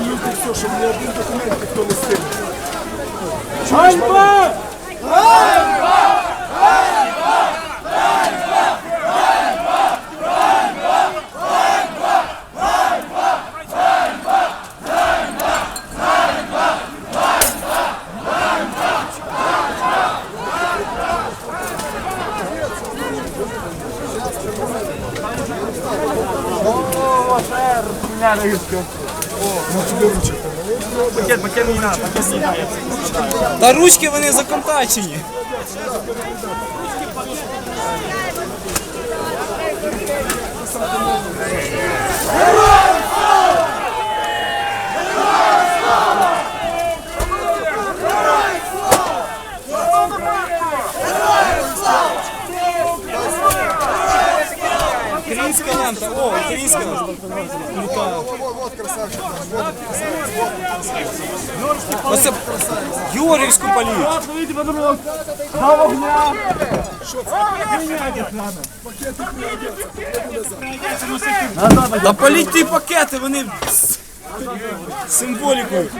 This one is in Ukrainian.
Люди все, щоб ні один документ ніхто не стиг. Ганьба! Пакет, пакет не надо, пакет надо. Та ручки вони законтачені. Українська лента, о, українська лента. Вот красавчик. Вот Оце Георгівську політ. Вийди по дорогу. До вогня. Та політь ті пакети, вони з символікою.